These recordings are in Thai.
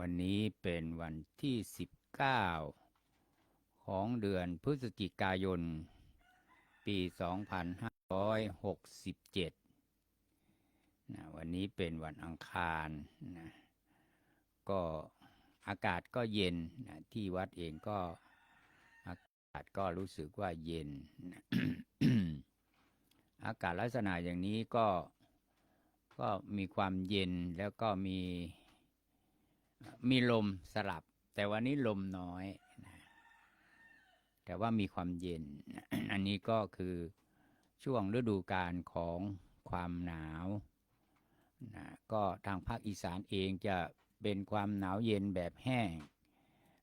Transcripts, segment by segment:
วันนี้เป็นวันที่ 19 ของเดือนพฤศจิกายน ปี 2567นะวันนี้เป็นวันอังคารนะก็อากาศก็เย็นนะที่วัดเองก็อากาศก็รู้สึกว่าเย็นนะอากาศลักษณะอย่างนี้ก็ก็มีความเย็นแล้วก็มี มีลมสลับ แต่วันนี้ลมน้อยนะแต่ว่ามีความเย็น อันนี้ก็คือช่วงฤดูกาลของความหนาวนะก็ทางภาคอีสานเองจะเป็นความหนาวเย็นแบบแห้ง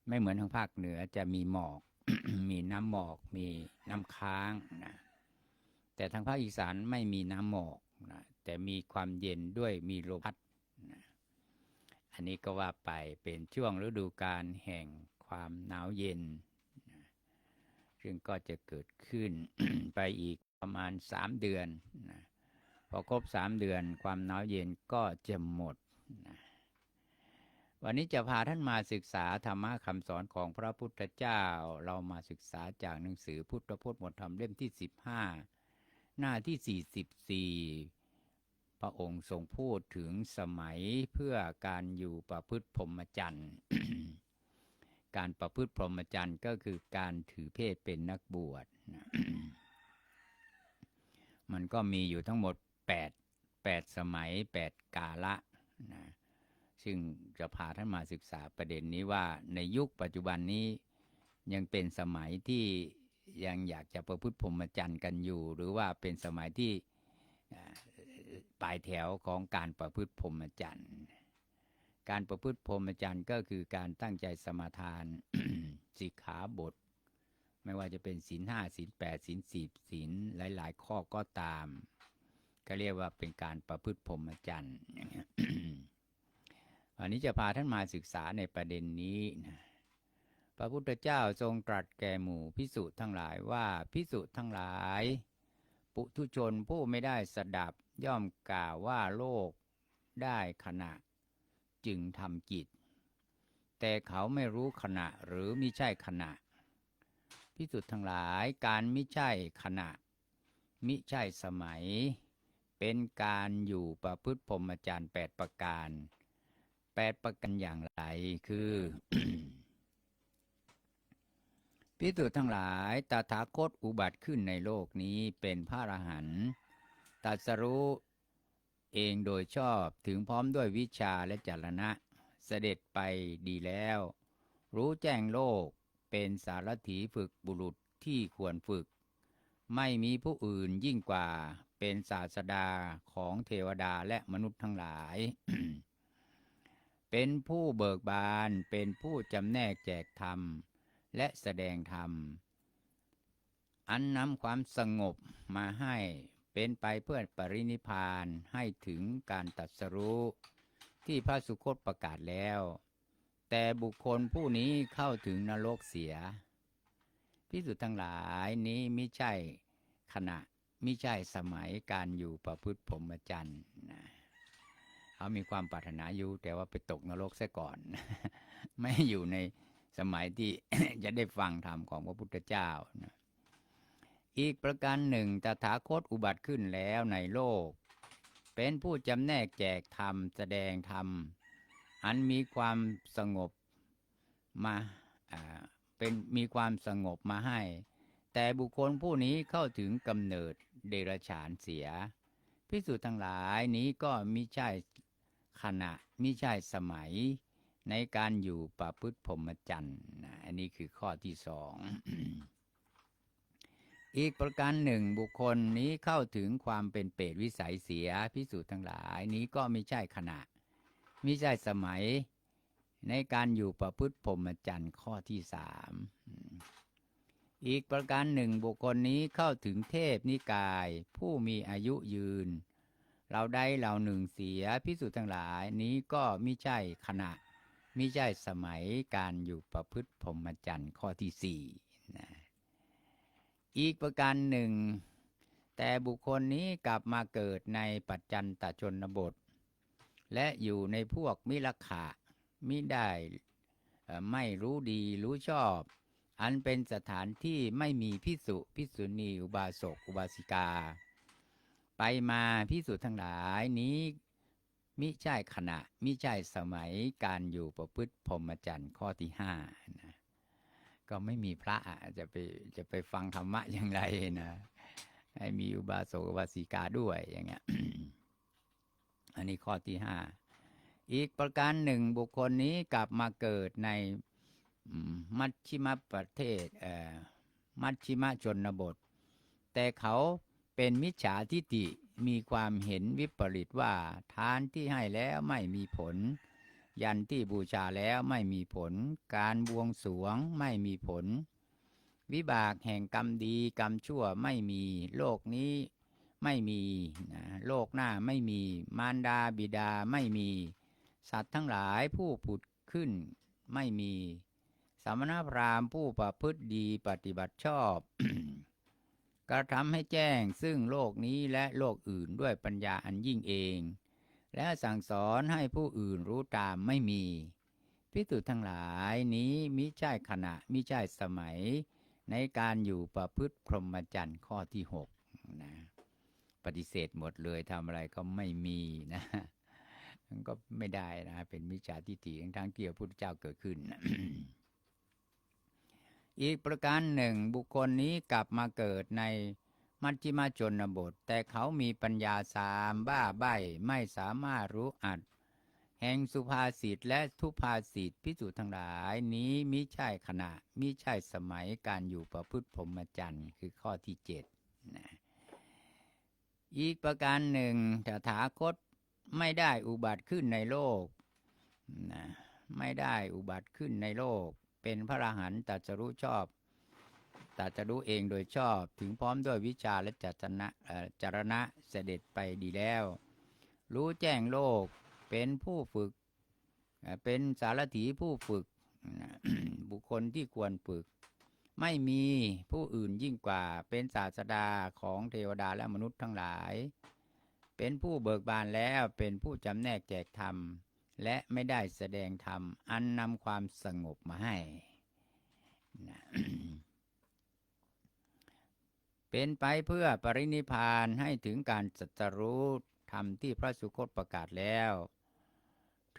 ไม่เหมือนทางภาคเหนือจะมีหมอก มีน้ำหมอก มีน้ำค้างนะแต่ทางภาคอีสานไม่มีน้ำหมอกนะแต่มีความเย็นด้วยมีลมพัด อันนี้ก็ว่าไปเป็นช่วงฤดูกาลแห่งความหนาวเย็น ซึ่งก็จะเกิดขึ้นไปอีกประมาณสามเดือนนะพอครบสามเดือนความหนาวเย็นก็จะหมดนะวันนี้จะพาท่านมาศึกษาธรรมะคำสอนของพระพุทธเจ้า เรามาศึกษาจากหนังสือพุทธพจน์หมดธรรมเล่มที่สิบห้าหน้าที่ 44พ ระองค์ทรงพูดถึงสมัยเพื่อการอยู่ประพฤติพรหมจรรย์การประพฤติพรหมจรรย์ก็คือการถือเพศเป็นนักบวช มันก็มีอยู่ทั้งหมด 8 8 สมัย 8 กาละนะซึ่งจะพาท่านมาศึกษาประเด็นนี้ว่าในยุคปัจจุบันนี้ยังเป็นสมัยที่ยังอยากจะประพฤติพรหมจรรย์กันอยู่ หรือว่าเป็นสมัยที่ ลายแถวของการประพฤติพรหมจรรย์ การประพฤติพรหมจรรย์ก็คือการตั้งใจสมาทานสิกขาบท ไม่ว่าจะเป็นศีลห้าศีลแปดศีลสิบศีลหลาย ๆ ข้อก็ตาม ก็เรียกว่าเป็นการประพฤติพรหมจรรย์อันนี้จะพาท่านมาศึกษาในประเด็นนี้นะพระพุทธเจ้าทรงตรัสแก่หมู่พิสุทั้งหลายว่าพิสุทั้งหลาย ปุถุชนผู้ไม่ได้สดับ ย่อมกล่าวว่าโลกได้ขณะ จึงทำกิจ แต่เขาไม่รู้ขณะหรือมิใช่ขณะ พิสุทั้งหลายการมิใช่ขณะ มิใช่สมัย เป็นการอยู่ประพฤติพรหมจรรย์แปดประการแปดประการอย่างไรคือพิสุทั้งหลายตถาคตอุบัติขึ้นในโลกนี้เป็นพระอรหันต์ ตรัสรู้เองโดยชอบถึงพร้อมด้วยวิชาและจรณะ เสด็จไปดีแล้ว รู้แจ้งโลกเป็นสารถีฝึกบุรุษที่ควรฝึก ไม่มีผู้อื่นยิ่งกว่าเป็นศาสดาของเทวดาและมนุษย์ทั้งหลาย เป็นผู้เบิกบานเป็นผู้จำแนกแจกธรรม และแสดงธรรม อันนำความสงบมาให้ เป็นไปเพื่อปรินิพานให้ถึงการตัดสรู้ที่พระสุคตประกาศแล้ว แต่บุคคลผู้นี้เข้าถึงนรกเสียพิสุทธังหลายนี้ไม่ใช่ขณะไม่ใช่สมัยการอยู่ประพฤติพรหมจรรย์นะเขามีความปรารถนาอยู่ แต่ว่าไปตกนรกซะก่อน ไม่อยู่ในสมัยที่จะได้ฟังธรรมของพระพุทธเจ้านะ อีกประการหนึ่งตถาคตอุบัติขึ้นแล้วในโลก เป็นผู้จำแนกแจกธรรมแสดงธรรม อันมีความสงบมาเป็นมีความสงบมาให้ แต่บุคคลผู้นี้เข้าถึงกำเนิดเดรัจฉานเสียพิสูจน์ทั้งหลายนี้ก็มิใช่ขณะมิใช่สมัยในการอยู่ประพฤติพรหมจรรย์นะอันนี้คือข้อที่สอง อีกประการหนึ่งบุคคลนี้เข้าถึงความเป็นเปรตวิสัยเสียพิสูจน์ทั้งหลายนี้ก็ไม่ใช่ขณะไม่ใช่สมัยในการอยู่ประพฤติพรหมจรรย์ข้อที่สามอีกประการหนึ่งบุคคลนี้เข้าถึงเทพนิกาย ผู้มีอายุยืน เราได้เราหนึ่งเสียพิสูจน์ทั้งหลายนี้ก็ไม่ใช่ขณะมิใช่สมัยการอยู่ประพฤติพรหมจรรย์ข้อที่สี่นะ อีกประการหนึ่ง แต่บุคคลนี้กลับมาเกิดในปัจจันตชนบท และอยู่ในพวกมิลขะมิได้ไม่รู้ดีรู้ชอบ อันเป็นสถานที่ไม่มีพิสุพิสุณีอุบาสกอุบาสิกา ไปมาพิสุทั้งหลายนี้มิใช่ขณะมิใช่สมัยการอยู่ประพฤติพรหมจรรย์ข้อที่ห้านะ ก็ไม่มีพระอะจะไปจะไปฟังธรรมะอย่างไรนะให้มีอุบาสกอุบาสิกาด้วยอย่างเงี้ย อันนี้ข้อที่ห้าอีกประการหนึ่งบุคคลนี้กลับมาเกิดในมัชชิมประเทศเมัชชิมชนบท แต่เขาเป็นมิจฉาทิฏฐิมีความเห็นวิปริตว่าทานที่ให้แล้วไม่มีผล ยันที่บูชาแล้วไม่มีผล การบวงสวงไม่มีผล วิบากแห่งกรรมดีกรรมชั่วไม่มี โลกนี้ไม่มีนะโลกหน้าไม่มี มารดาบิดาไม่มี สัตว์ทั้งหลายผู้ผุดขึ้นไม่มี สมณพราหมณ์ผู้ประพฤติดีปฏิบัติชอบกระทำให้แจ้งซึ่งโลกนี้และโลกอื่นด้วยปัญญาอันยิ่งเอง และสั่งสอนให้ผู้อื่นรู้ตามไม่มี พิสุทั้งหลายนี้มิใช่ขณะมิใช่สมัย ในการอยู่ประพฤติพรหมจรรย์ข้อที่หกนะปฏิเสธหมดเลยทำอะไรก็ไม่มีนะมันก็ไม่ได้นะเป็นมิจฉาทิฏฐิทั้งๆที่พระพุทธเจ้าเกิดขึ้น อีกประการหนึ่งบุคคลนี้กลับมาเกิดใน มัชฌิมชนบท แต่เขามีปัญญาสามบ้าใบไม่สามารถรู้อัด แห่งสุภาษิตและทุภาษิตพิสูจน์ทั้งหลายนี้มิใช่ขณะมิใช่สมัยการอยู่ประพฤติพรหมจรรย์คือข้อที่เจ็ดนะอีกประการหนึ่งตถาคตไม่ได้อุบัติขึ้นในโลกนะไม่ได้อุบัติขึ้นในโลก เป็นพระอรหันต์ตรัสรู้ชอบ ตรัสรู้เองโดยชอบถึงพร้อมด้วยวิชาและจัตนะจารณะเสด็จไปดีแล้ว รู้แจ้งโลกเป็นผู้ฝึก เป็นสารถีผู้ฝึก บุคคลที่ควรฝึก ไม่มีผู้อื่นยิ่งกว่าเป็นศาสดาของเทวดาและมนุษย์ทั้งหลาย เป็นผู้เบิกบานแล้วเป็นผู้จำแนกแจกธรรม และไม่ได้แสดงธรรม อันนำความสงบมาให้นะ เป็นไปเพื่อปรินิพานให้ถึงการสัจรู้ธรรมที่พระสุคตประกาศแล้ว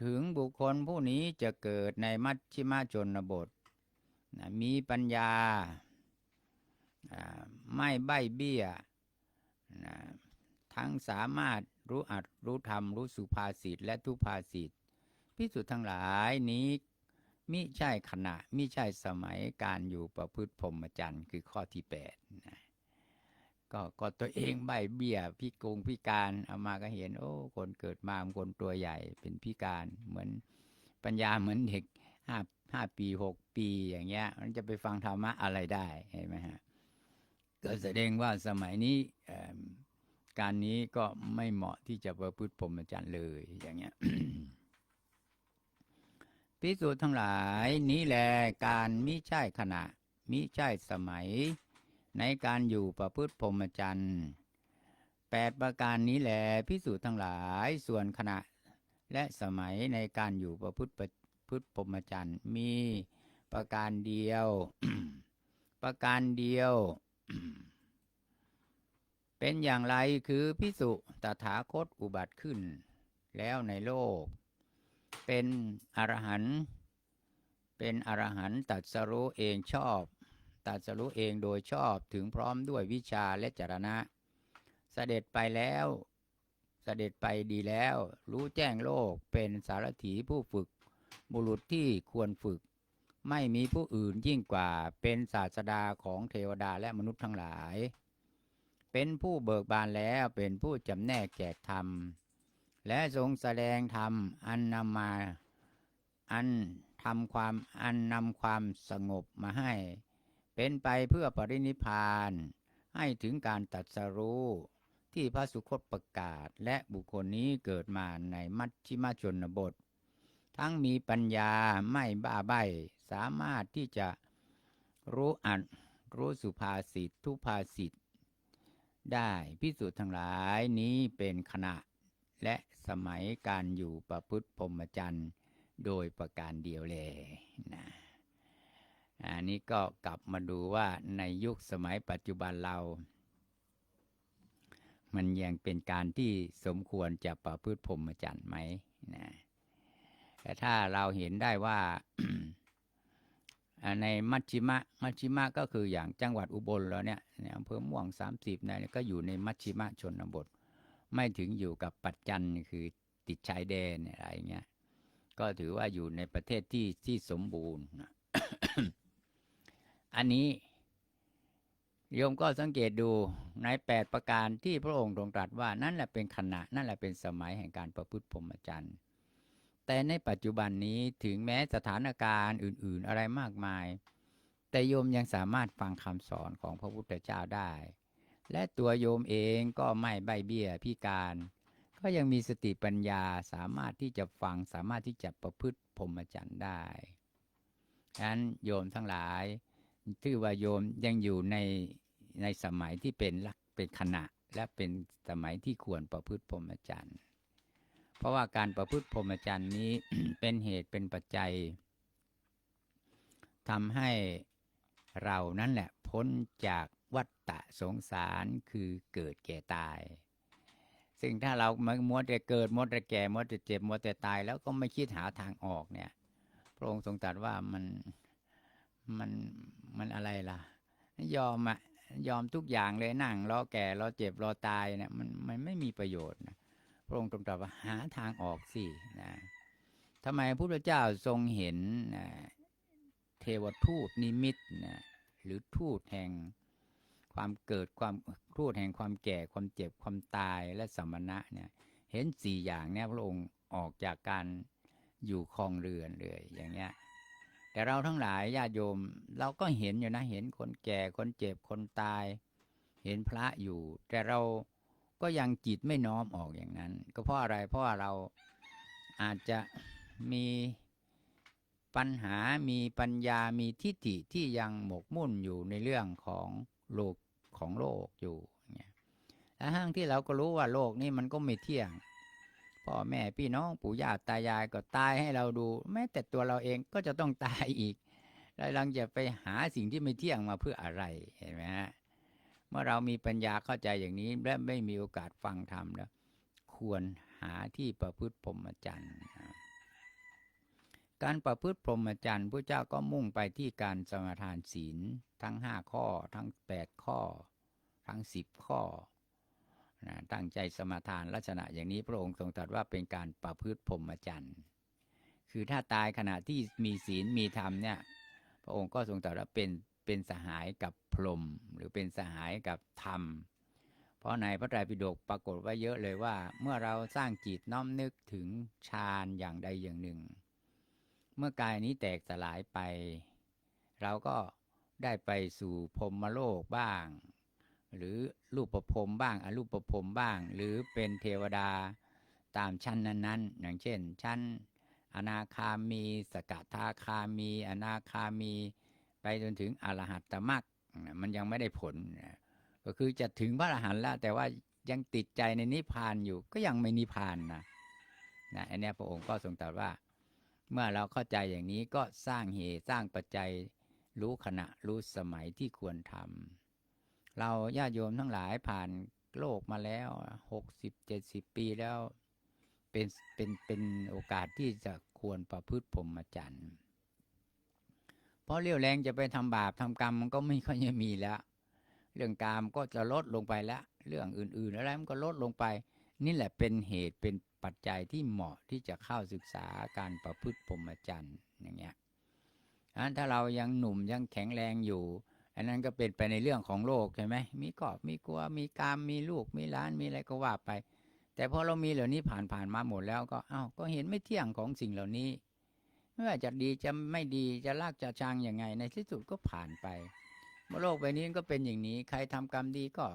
ถึงบุคคลผู้นี้จะเกิดในมัชชิมาชนบท มีปัญญา ไม่ใบ้เบี้ย ทั้งสามารถรู้อัดรู้ธรรม รู้สุภาษิตและทุภาษิตพิสุทธ์ทั้งหลายนี้มิใช่ขณะมิใช่สมัยการอยู่ประพฤติพรหมจรรย์คือข้อที่แปดนะ ก็ก็ตัวเองใบเบี้ยพิกงพิการเอามาก็เห็น โอ้คนเกิดมาคนตัวใหญ่เป็นพิการเหมือนปัญญาเหมือนเด็กห้าห้าปีหกปีอย่างเงี้ย มันจะไปฟังธรรมะอะไรได้เห็นไหมฮะก็แสดงว่าสมัยนี้การนี้ก็ไม่เหมาะที่จะประพฤติพรหมจรรย์เลยอย่างเงี้ยพิสูจน์ทั้งหลายนี้แหละการมิใช่ขณะมิใช่สมัย ในการอยู่ประพฤติพรหมจรรย์แปดประการนี้แหลพิสูจน์ทั้งหลายส่วนขณะและสมัยในการอยู่ประพฤติประพฤติพรหมจรรย์มีประการเดียว ประการเดียว เป็นอย่างไรคือพิสุตถาคตอุบัติขึ้น แล้วในโลก เป็นอรหันต์เป็นอรหันต์ตรัสรู้เองชอบ ตรัสรู้เองโดยชอบถึงพร้อมด้วยวิชาและจรณะ เสด็จไปแล้วเสด็จไปดีแล้ว รู้แจ้งโลกเป็นสารถีผู้ฝึก บุรุษที่ควรฝึก ไม่มีผู้อื่นยิ่งกว่าเป็นศาสดาของเทวดาและมนุษย์ทั้งหลาย เป็นผู้เบิกบานแล้วเป็นผู้จำแนกแจกธรรม และทรงแสดงธรรมอันนำมาอันทำความอันนำความสงบมาให้ เป็นไปเพื่อปรินิพาน ให้ถึงการตรัสรู้ที่พระสุคตประกาศและบุคคลนี้เกิดมาในมัชชิมชนบท ทั้งมีปัญญาไม่บ้าใบสามารถที่จะรู้อัดรู้สุภาษิตทุภาษิตได้พิสูจน์ทั้งหลายนี้เป็นขณะ และสมัยการอยู่ประพฤติพรหมจรรย์ โดยประการเดียวเลยนะ อันนี้ก็กลับมาดูว่าในยุคสมัยปัจจุบันเรา มันยังเป็นการที่สมควรจะประพฤติพรหมจรรย์ไหมนะแต่ถ้าเราเห็นได้ว่าในมัชชิมะ มัชชิมะก็คืออย่างจังหวัดอุบลแล้วเนี่ยอำเภอม่วง 30เนี่ยก็อยู่ในมัชชิมะชนบท ไม่ถึงอยู่กับปัจจันคือติดชายแดนอะไรเงี้ย ก็ถือว่าอยู่ในประเทศที่ที่สมบูรณ์นะ อันนี้โยมก็สังเกตดูในแปดประการที่พระองค์ทรงตรัสว่านั่นแหละเป็นขณะนั่นแหละเป็นสมัยแห่งการประพฤติพรหมจรรย์แต่ในปัจจุบันนี้ถึงแม้สถานการณ์อื่น ๆ อะไรมากมาย แต่โยมยังสามารถฟังคำสอนของพระพุทธเจ้าได้ และตัวโยมเองก็ไม่ใบเบี้ยพิการ ก็ยังมีสติปัญญาสามารถที่จะฟังสามารถที่จะประพฤติพรหมจรรย์ได้ฉะนั้นโยมทั้งหลาย ถือว่าโยมยังอยู่ในในสมัยที่เป็นลักเป็นขณะ และเป็นสมัยที่ควรประพฤติพรหมจรรย์เพราะว่าการประพฤติพรหมจรรย์นี้เป็นเหตุเป็นปัจจัยทำให้เรานั่นแหละพ้นจากวัฏฏะสงสารคือเกิดแก่ตาย ซึ่งถ้าเรามัวแต่เกิดมัวแต่แก่มัวแต่เจ็บมัวแต่ตาย แล้วก็ไม่คิดหาทางออกเนี่ย พระองค์ทรงตรัสว่ามันมัน มันอะไรล่ะ ยอมอะยอมทุกอย่างเลยนั่งรอแก่รอเจ็บรอตายเนี่ยมันมันไม่มีประโยชน์นะพระองค์ทรงตรัสว่าหาทางออกสินะทำไมพระพุทธเจ้าทรงเห็นนะเทวทูตนิมิตนะหรือทูตแห่งความเกิดความทูตแห่งความแก่ความเจ็บความตายและสมณะเนี่ยเห็นสี่อย่างเนี่ยพระองค์ออกจากการอยู่คลองเรือนเลยอย่างเงี้ย แต่เราทั้งหลายญาติโยม เราก็เห็นอยู่นะ เห็นคนแก่คนเจ็บคนตาย เห็นพระอยู่ แต่เราก็ยังจิตไม่น้อมออกอย่างนั้น ก็เพราะอะไรเพราะว่าเราอาจจะมีปัญหามีปัญญามีทิฏฐิที่ยังหมกมุ่นอยู่ในเรื่องของโลกของโลกอยู่เนี่ยและทั้งที่เราก็รู้ว่าโลกนี้มันก็ไม่เที่ยง พ่อแม่พี่น้องปู่ย่าตายายก็ตายให้เราดู แม้แต่ตัวเราเองก็จะต้องตายอีกแล้วเราจะไปหาสิ่งที่ไม่เที่ยงมาเพื่ออะไรเห็นไหมฮะเมื่อเรามีปัญญาเข้าใจอย่างนี้ และไม่มีโอกาสฟังธรรมแล้ว ควรหาที่ประพฤติพรหมจรรย์การประพฤติพรหมจรรย์พระเจ้าก็มุ่งไปที่การสมาทานศีลทั้งห้าข้อ ทั้งแปดข้อ ทั้งสิบข้อ นะตั้งใจสมาทานลักษณะอย่างนี้พระองค์ทรงตรัสว่าเป็นการประพฤติพรหมจรรย์คือถ้าตายขณะที่มีศีลมีธรรมเนี่ยพระองค์ก็ทรงตรัสว่าเป็นเป็นสหายกับพรหมหรือเป็นสหายกับธรรม เพราะในพระไตรปิฎกปรากฏไว้เยอะเลยว่า เมื่อเราสร้างจิตน้อมนึกถึงฌานอย่างใดอย่างหนึ่ง เมื่อกายนี้แตกสลายไป เราก็ได้ไปสู่พรหมโลกบ้าง หรือรูปประพรมบ้างอรูปประพรมบ้าง หรือเป็นเทวดาตามชั้นนั้น ๆ อย่างเช่น ชั้นอนาคามี สกทาคามี อนาคามี ไปจนถึงอรหัตตมรรคมันยังไม่ได้ผล ก็คือจะถึงพระอรหันต์แล้ว แต่ว่ายังติดใจในนิพพานอยู่ก็ยังไม่นิพพานนะนะอันนี้พระองค์ก็ทรงตรัสว่า เมื่อเราเข้าใจอย่างนี้ก็สร้างเหตุสร้างปัจจัยรู้ขณะรู้สมัยที่ควรทำ เราญาติโยมทั้งหลายผ่านโลกมาแล้วหกสิบเจ็ดสิบปีแล้ว เป็นเป็นเป็นโอกาสที่จะควรประพฤติพรหมจรรย์เพราะเรี่ยวแรงจะไปทำบาปทำกรรมมันก็ไม่ค่อยจะมีแล้วเรื่องกามก็จะลดลงไปแล้ว เรื่องอื่นๆอะไรมันก็ลดลงไป นี่แหละเป็นเหตุเป็นปัจจัยที่เหมาะที่จะเข้าศึกษาการประพฤติพรหมจรรย์อย่างเงี้ยอันถ้าเรายังหนุ่มยังแข็งแรงอยู่ อันนั้นก็เป็นไปในเรื่องของโลกใช่ไหมมีกอบมีกลัวมีกามมีลูกมีล้านมีอะไรก็ว่าไป แต่พอเรามีเหล่านี้ผ่านผ่านมาหมดแล้วก็เอ้าก็เห็นไม่เที่ยงของสิ่งเหล่านี้ ไม่ว่าจะดีจะไม่ดีจะลากจะชังยังไง ในที่สุดก็ผ่านไปโลกใบนี้ก็เป็นอย่างนี้ใครทำกรรมดีก็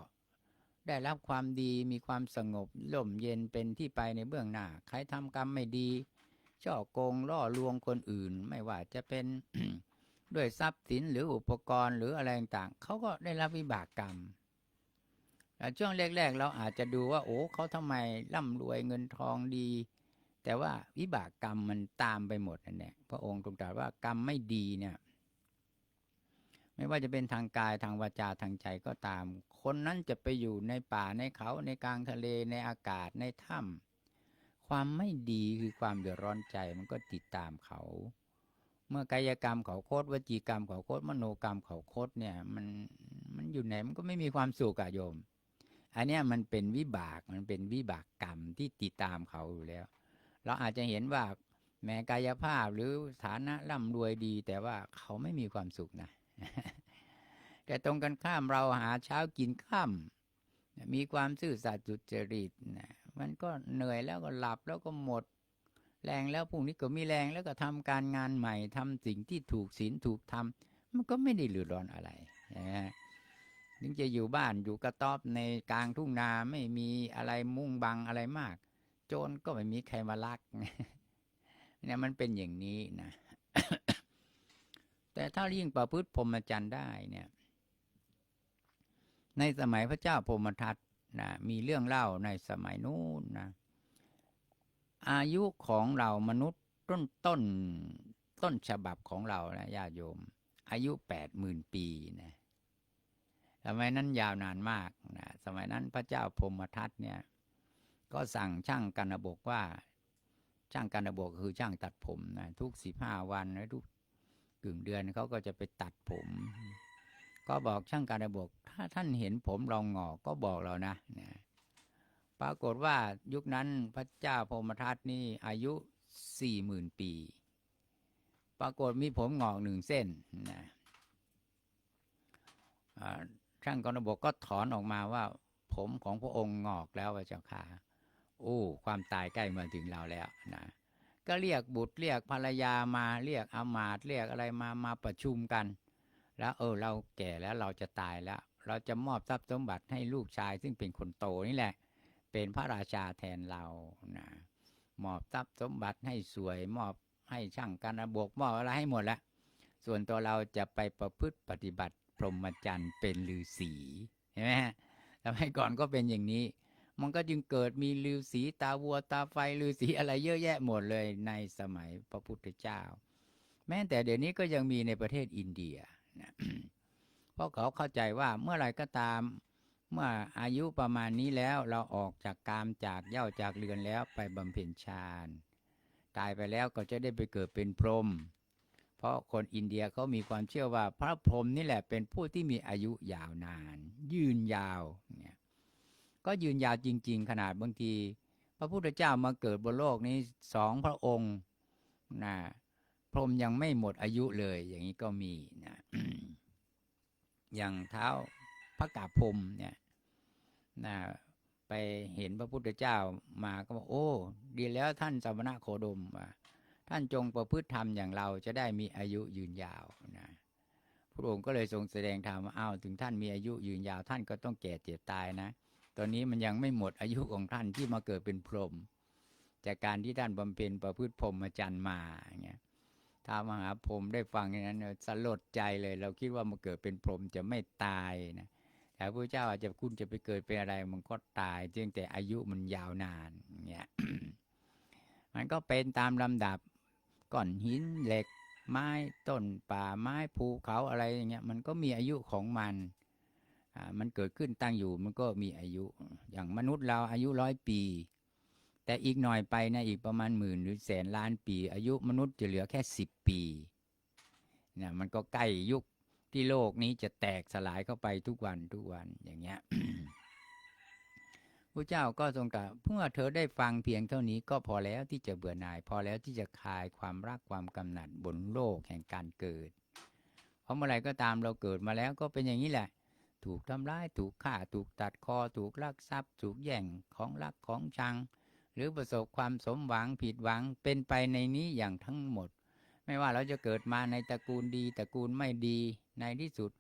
ได้รับความดีมีความสงบร่มเย็นเป็นที่ไปในเบื้องหน้า ใครทำกรรมไม่ดีช่อโกงล่อลวงคนอื่น ไม่ว่าจะเป็น ด้วยทรัพย์สินหรืออุปกรณ์หรืออะไรต่างๆเขาก็ได้รับวิบากกรรมช่วงแรก ๆ เราอาจจะดูว่า โอ้เขาทำไมร่ำรวยเงินทองดี แต่ว่าวิบากกรรมมันตามไปหมดนั่นแหละพระองค์ทรงตรัสว่ากรรมไม่ดีเนี่ย ไม่ว่าจะเป็นทางกายทางวาจาทางใจก็ตาม คนนั้นจะไปอยู่ในป่าในเขาในกลางทะเลในอากาศในถ้ำความไม่ดีคือความเดือดร้อนใจมันก็ติดตามเขา เมื่อกายกรรมเขาโคตรวจีกรรมเขาโคตรมโนกรรมเขาโคตรเนี่ยมันมันอยู่ไหนมันก็ไม่มีความสุขอะโยม อันเนี้ยมันเป็นวิบากมันเป็นวิบากกรรมที่ติดตามเขาอยู่แล้ว เราอาจจะเห็นว่าแม้กายภาพหรือฐานะร่ำรวยดี แต่ว่าเขาไม่มีความสุขนะ แต่ตรงกันข้ามเราหาเช้ากินข้ามมีความซื่อสัตย์จุจริตนะมันก็เหนื่อยแล้วก็หลับแล้วก็หมด แรงแล้วพรุ่งนี้ก็มีแรงแล้วก็ทำการงานใหม่ทำสิ่งที่ถูกศีลถูกทำมันก็ไม่ได้เดือดร้อนอะไรนะถึงจะอยู่บ้านอยู่กระต๊อบในกลางทุ่งนาไม่มีอะไรมุ่งบังอะไรมาก โจรก็ไม่มีใครมาลักเนี่ยมันเป็นอย่างนี้นะแต่ถ้ายิ่งประพฤติพรหมจรรย์ได้เนี่ย ในสมัยพระเจ้าพรหมทัตนะมีเรื่องเล่าในสมัยนู้นนะ อายุของเรามนุษย์ต้นต้นต้นฉบับของเรานะญาติโยม อายุแปดหมื่นปีนะสมัยนั้นยาวนานมากนะสมัยนั้นพระเจ้าพรมทัตเนี่ย ก็สั่งช่างกันบกว่า ช่างกันบกคือช่างตัดผมนะทุกสิบห้าวันและทุกกึ่งเดือนเขาก็จะไปตัดผม ก็บอกช่างกันบก ถ้าท่านเห็นผมเรางอกก็บอกเรานะนะ ปรากฏว่ายุคนั้นพระเจ้าพรมทัตนี่อายุสี่หมื่นปี ปรากฏมีผมงอกหนึ่งเส้นนะช่างกรบกก็ถอนออกมาว่า ผมของพระองค์งอกแล้วพระเจ้าค่ะโอ้ความตายใกล้มาถึงเราแล้วนะก็เรียกบุตรเรียกภรรยามาเรียกอามาตย์เรียกอะไรมามาประชุมกัน แล้วเออเราแก่แล้วเราจะตายแล้ว เราจะมอบทรัพย์สมบัติให้ลูกชายซึ่งเป็นคนโตนี่แหละ เป็นพระราชาแทนเรานะมอบทรัพย์สมบัติให้สวย มอบให้ช่างการบวกมอบอะไรให้หมดละส่วนตัวเราจะไปประพฤติปฏิบัติพรหมจรรย์เป็นฤาษีเห็นไหมฮะสมัยก่อนก็เป็นอย่างนี้ มันก็จึงเกิดมีฤาษีตาวัวตาไฟฤาษีอะไรเยอะแยะหมดเลยในสมัยพระพุทธเจ้า แม้แต่เดี๋ยวนี้ก็ยังมีในประเทศอินเดียนะเพราะเขาเข้าใจว่าเมื่อไรก็ตาม เมื่ออายุประมาณนี้แล้วเราออกจากกามจากเย้าจากเรือนแล้วไปบำเพ็ญฌานตายไปแล้วก็จะได้ไปเกิดเป็นพรหมเพราะคนอินเดียเขามีความเชื่อว่าพระพรหมนี่แหละเป็นผู้ที่มีอายุยาวนาน ยืนยาวเนี่ยก็ยืนยาวจริง ๆ ขนาดบางที พระพุทธเจ้ามาเกิดบนโลกนี้สองพระองค์นะพรหมยังไม่หมดอายุเลย อย่างนี้ก็มีนะอย่างเท้าพระกาพรหมเนี่ย นะไปเห็นพระพุทธเจ้ามาก็บอกโอ้ ดีแล้วท่านสมณะโคดมท่านจงประพฤติธรรมอย่างเราจะได้มีอายุยืนยาวนะพระองค์ก็เลยทรงแสดงธรรมอ้าวถึงท่านมีอายุยืนยาว ท่านก็ต้องแก่เจ็บตายนะ ตอนนี้มันยังไม่หมดอายุของท่านที่มาเกิดเป็นพรหมจากการที่ท่านบำเพ็ญประพฤติพรหมจรรย์มาอย่างเงี้ยท้ามหาพรหมได้ฟังอย่างนั้นสลดใจเลย เราคิดว่ามาเกิดเป็นพรหมจะไม่ตายนะ แต่พระเจ้าอาจจะคุณจะไปเกิดเป็นอะไร มันก็ตายเพียงแต่อายุมันยาวนานเนี่ยมันก็เป็นตามลำดับก้อนหินเหล็ก ไม้ต้นป่าไม้ภูเขาอะไรอย่างเงี้ยมันก็มีอายุของมันอ่ามันเกิดขึ้นตั้งอยู่มันก็มีอายุอย่างมนุษย์เราอายุร้อยปี แต่อีกหน่อยไปนะอีกประมาณหมื่นหรือแสนล้านปี อายุมนุษย์จะเหลือแค่สิบปีเนี่ยมันก็ใกล้ยุค ที่โลกนี้จะแตกสลายเข้าไปทุกวันทุกวันอย่างเงี้ยพระเจ้าก็ทรงตรัสเมื่อเธอได้ฟังเพียงเท่านี้ก็พอแล้วที่จะเบื่อหน่าย พอแล้วที่จะคลายความรักความกำหนัดบนโลกแห่งการเกิด เพราะเมื่อไรก็ตามเราเกิดมาแล้วก็เป็นอย่างนี้แหละ ถูกทำร้ายถูกฆ่าถูกตัดคอถูกลักทรัพย์ ถูกแย่งของรักของชัง หรือประสบความสมหวังผิดหวังเป็นไปในนี้อย่างทั้งหมด ไม่ว่าเราจะเกิดมาในตระกูลดีตระกูลไม่ดี ในที่สุด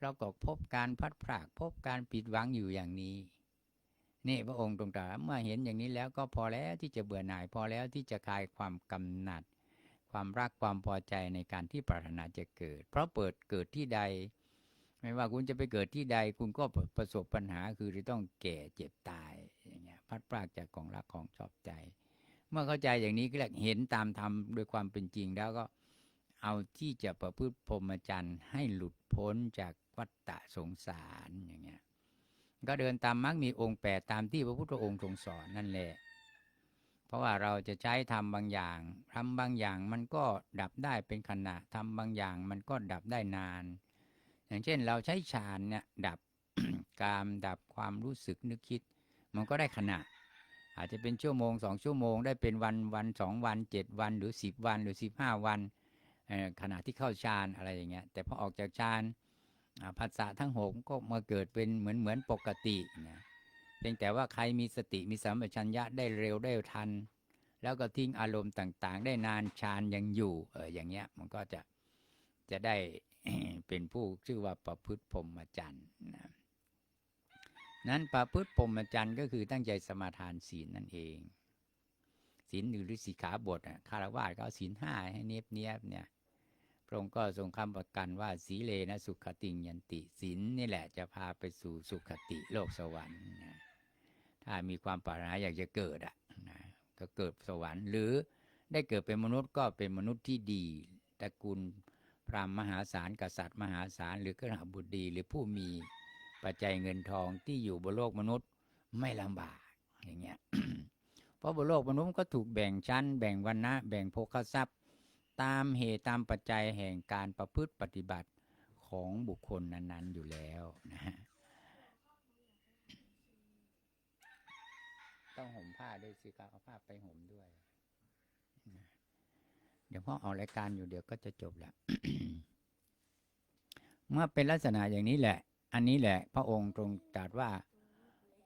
เราก็พบการพัดพรากพบการผิดหวังอยู่อย่างนี้นี่พระองค์ตรงตรัสเมื่อเห็นอย่างนี้แล้วก็พอแล้วที่จะเบื่อหน่ายพอแล้วที่จะคลายความกำหนัด ความรักความพอใจในการที่ปรารถนาจะเกิด เพราะเปิดเกิดที่ใด ไม่ว่าคุณจะไปเกิดที่ใด คุณก็ประสบปัญหาคือจะต้องแก่เจ็บตายอย่างเงี้ยพัดพรากจากของรักของชอบใจ เมื่อเข้าใจอย่างนี้ก็เรียกเห็นตามธรรมโดยความเป็นจริงแล้วก็ เอาที่จะประพฤติพรหมจรรย์ให้หลุดพ้นจากวัฏฏะสงสารอย่างเงี้ยก็เดินตามมรรคมีองค์แปดตามที่พระพุทธองค์ทรงสอนนั่นแหละ เพราะว่าเราจะใช้ทำบางอย่างทำบางอย่างมันก็ดับได้เป็นขณะทำบางอย่างมันก็ดับได้นาน อย่างเช่นเราใช้ฌานเนี่ยดับกามดับความรู้สึกนึกคิด มันก็ได้ขณะ อาจจะเป็นชั่วโมงสองชั่วโมง ได้เป็นวันวันสองวันเจ็ดวันหรือสิบวันหรือสิบห้าวัน ขณะที่เข้าฌานอะไรอย่างเงี้ยแต่พอออกจากฌานภาษาทั้งหกก็มาเกิดเป็นเหมือนเหมือนปกตินะเพียงแต่ว่าใครมีสติมีสัมปชัญญะได้เร็วได้ทัน แล้วก็ทิ้งอารมณ์ต่างๆ ได้นานฌานยังอยู่เอออย่างเงี้ยมันก็จะจะได้เป็นผู้ชื่อว่าประพฤติพรหมจรรย์นะนั้นประพฤติพรหมจรรย์ก็คือตั้งใจสมาทานศีลนั่นเองศีลหรือสีขาบทอะคารวะก็เอาศีลห้าให้เนียบเนียบเนี่ย ระองค์ก็ทรงคำประกันว่าสีเลนะสุขติงยันติศีลนี่แหละจะพาไปสู่สุขติโลกสวรรค์นะถ้ามีความปรารถนาอยากจะเกิดอะนะก็เกิดสวรรค์ หรือได้เกิดเป็นมนุษย์ก็เป็นมนุษย์ที่ดีตระกูลพราหมณ์มหาศาลกษัตริย์มหาศาลหรือขหบุตรดีหรือผู้มีปัจจัยเงินทองที่อยู่บนโลกมนุษย์ไม่ลำบากอย่างเงี้ยเพราะบนโลกมนุษย์ก็ถูกแบ่งชั้น แบ่งวรรณะแบ่งโภคทรัพย์ ตามเหตุตามปัจจัยแห่งการประพฤติปฏิบัติของบุคคลนั้น ๆ อยู่แล้วนะฮะต้องห่มผ้าด้วยสิครับเอาผ้าไปห่มด้วย เดี๋ยวพ่อออกรายการอยู่เดี๋ยวก็จะจบแล้ว เมื่อเป็นลักษณะอย่างนี้แหละ อันนี้แหละ พระองค์ตรงตรัสว่า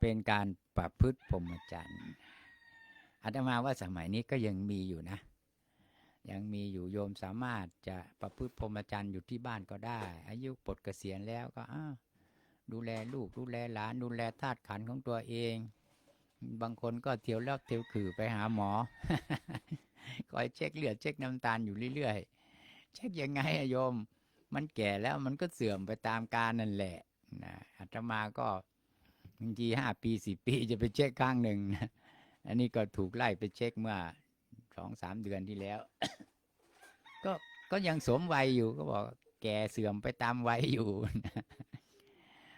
เป็นการประพฤติพรหมจรรย์อาตมาว่าสมัยนี้ก็ยังมีอยู่นะ ยังมีอยู่โยมสามารถจะประพฤติพรหมจรรย์อยู่ที่บ้านก็ได้ อายุปลดเกษียณแล้วก็อ้าวดูแลลูก ดูแลหลาน ดูแลธาตุขันของตัวเอง บางคนก็เที่ยวแล้วเที่ยวขื่อไปหาหมอคอยเช็คเลือดเช็คน้ำตาลอยู่เรื่อยๆ เช็คยังไงอะโยม มันแก่แล้วมันก็เสื่อมไปตามกาลนั่นแหละนะอาตมาก็บางทีห้าปีสิปีจะไปเช็คข้างหนึ่งนะอันนี้ก็ถูกไล่ไปเช็คเมื่อ สองสามเดือนที่แล้ว ก็ก็ยังสวมวัยอยู่ก็บอก แก่เสื่อมไปตามวัยอยู่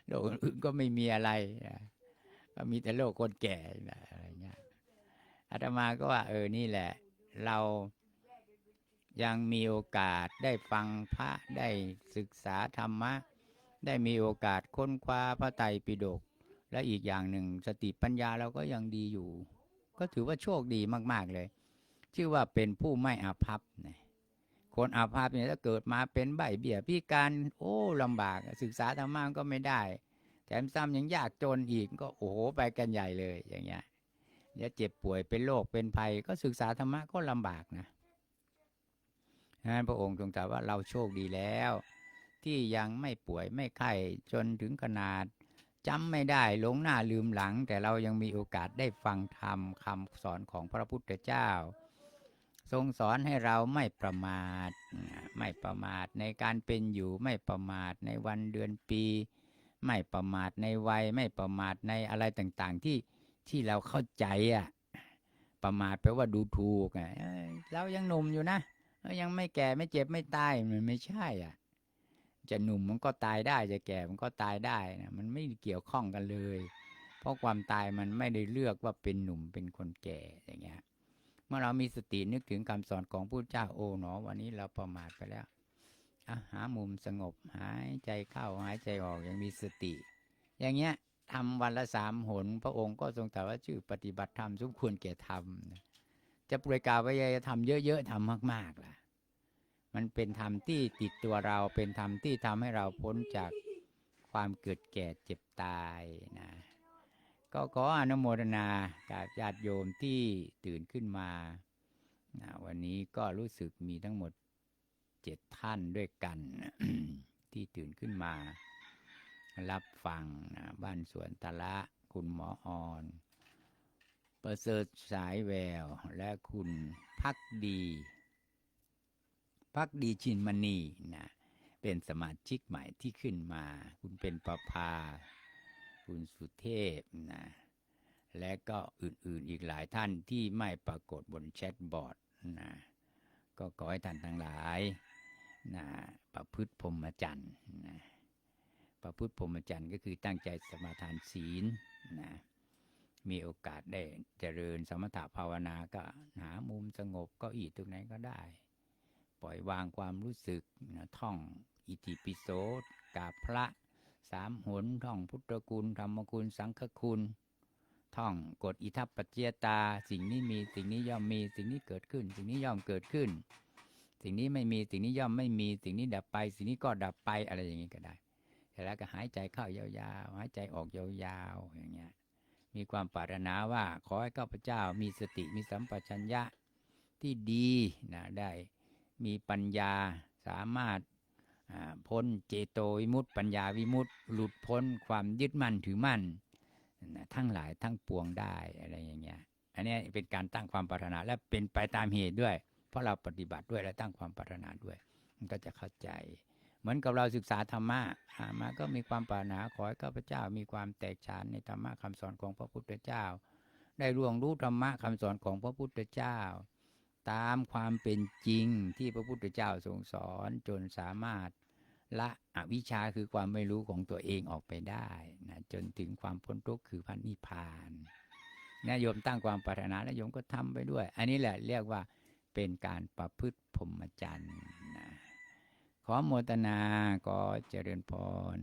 โรคอื่นก็ไม่มีอะไรก็มีแต่โรคคนแก่อะไรเงี้ยอาตมาก็ว่า เออนี่แหละ เรายังมีโอกาสได้ฟังพระได้ศึกษาธรรมะ ได้มีโอกาสค้นคว้าพระไตรปิฎกและอีกอย่างหนึ่งสติปัญญาเราก็ยังดีอยู่ ก็ถือว่าโชคดีมาก ๆ เลย ชื่อว่าเป็นผู้ไม่อาภัพนะคนอาภัพเนี่ยถ้าเกิดมาเป็นใบเบี้ยพิการโอ้ลำบาก ศึกษาธรรมะก็ไม่ได้ แถมซ้ำยังยากจนอีกก็โอ้โหไปกันใหญ่เลยอย่างเงี้ยเดี๋ยวเจ็บป่วยเป็นโรคเป็นภัยก็ศึกษาธรรมะก็ลำบากนะฉะนั้นพระองค์ทรงตรัสว่าเราโชคดีแล้ว ที่ยังไม่ป่วยไม่ไข้จนถึงขนาดจำไม่ได้หลงหน้าลืมหลัง แต่เรายังมีโอกาสได้ฟังธรรมคำสอนของพระพุทธเจ้า ทรงสอนให้เราไม่ประมาท ไม่ประมาทในการเป็นอยู่ไม่ประมาทในวันเดือนปี ไม่ประมาทในวัยไม่ประมาทในอะไรต่างๆ ที่ที่เราเข้าใจอะประมาทแปลว่าดูถูกอะเอ้ยเรายังหนุ่มอยู่นะเอ้ยยังไม่แก่ไม่เจ็บไม่ตายมันไม่ใช่อะ จะหนุ่มมันก็ตายได้ จะแก่มันก็ตายได้นะมันไม่เกี่ยวข้องกันเลย เพราะความตายมันไม่ได้เลือกว่าเป็นหนุ่มเป็นคนแก่อย่างเงี้ย เมื่อเรามีสตินึกถึงคำสอนของพระเจ้าโอ้หนอ วันนี้เราประมาทไปแล้วอะหามุมสงบหายใจเข้าหายใจออกอย่างมีสติ อย่างเงี้ยทำวันละสามหน พระองค์ก็ทรงตรัสว่าชื่อปฏิบัติธรรมสมควรแก่ธรรมจะประกาวิยทำเยอะๆทำมากๆล่ะ มันเป็นธรรมที่ติดตัวเราเป็นธรรมที่ทำให้เราพ้นจากความเกิดแก่เจ็บตายนะ ก็ขออนุโมทนากับญาติโยมที่ตื่นขึ้นมานะวันนี้ก็รู้สึกมีทั้งหมดเจ็ดท่านด้วยกัน ที่ตื่นขึ้นมา รับฟังนะบ้านสวนตะละคุณหมอออน ประเสริฐสายแวว และคุณพักดีพักดีชินมณีนะเป็นสมาชิกใหม่ที่ขึ้นมา คุณเป็นประภา คุณสุเทพนะและก็อื่นๆอีกหลายท่านที่ไม่ปรากฏบนแชทบอร์ดนะก็ขอให้ท่านทั้งหลายนะประพฤติพรหมจรรย์นะประพฤติพรหมจรรย์ก็คือตั้งใจสมาทานศีลนะมีโอกาสได้เจริญสมถะภาวนาก็หามุมสงบก็อีตรงไหนก็ได้ ปล่อยวางความรู้สึกนะท่องอิติปิโสกาพระ สามหนท่องพุทธคุณธรรมคุณสังฆคุณท่องกฎอิทัปปัจจยตา สิ่งนี้มีสิ่งนี้ย่อมมีสิ่งนี้เกิดขึ้น สิ่งนี้ย่อมเกิดขึ้น สิ่งนี้ไม่มีสิ่งนี้ย่อมไม่มีสิ่งนี้ดับไป สิ่งนี้ก็ดับไปอะไรอย่างนี้ก็ได้เสร็จแล้วก็หายใจเข้ายาวๆหายใจออกยาวๆอย่างเงี้ยมีความปรารถนาว่าขอให้ข้าพเจ้ามีสติมีสัมปชัญญะที่ดีนะได้มีปัญญาสามารถ พ้นเจโตวิมุตติปัญญาวิมุตติ หลุดพ้นความยึดมั่นถือมั่นทั้งหลายทั้งปวงได้อะไรอย่างเงี้ยอันนี้เป็นการตั้งความปรารถนาและเป็นไปตามเหตุด้วย เพราะเราปฏิบัติด้วยและตั้งความปรารถนาด้วย มันก็จะเข้าใจ เหมือนกับเราศึกษาธรรมะอ่ามาก็มีความปรารถนาขอให้ข้าพเจ้ามีความแตกฉานในธรรมะคำสอนของพระพุทธเจ้า ได้ร่วงรู้ธรรมะคำสอนของพระพุทธเจ้า ตามความเป็นจริงที่พระพุทธเจ้าทรงสอนจนสามารถละอวิชชาคือความไม่รู้ของตัวเองออกไปได้นะจนถึงความพ้นทุกข์คือพันนิพพานนะโยมตั้งความปรารถนาแล้วโยมก็ทำไปด้วย อันนี้แหละเรียกว่าเป็นการประพฤติพรหมจรรย์นะขอโมทนาก็เจริญพร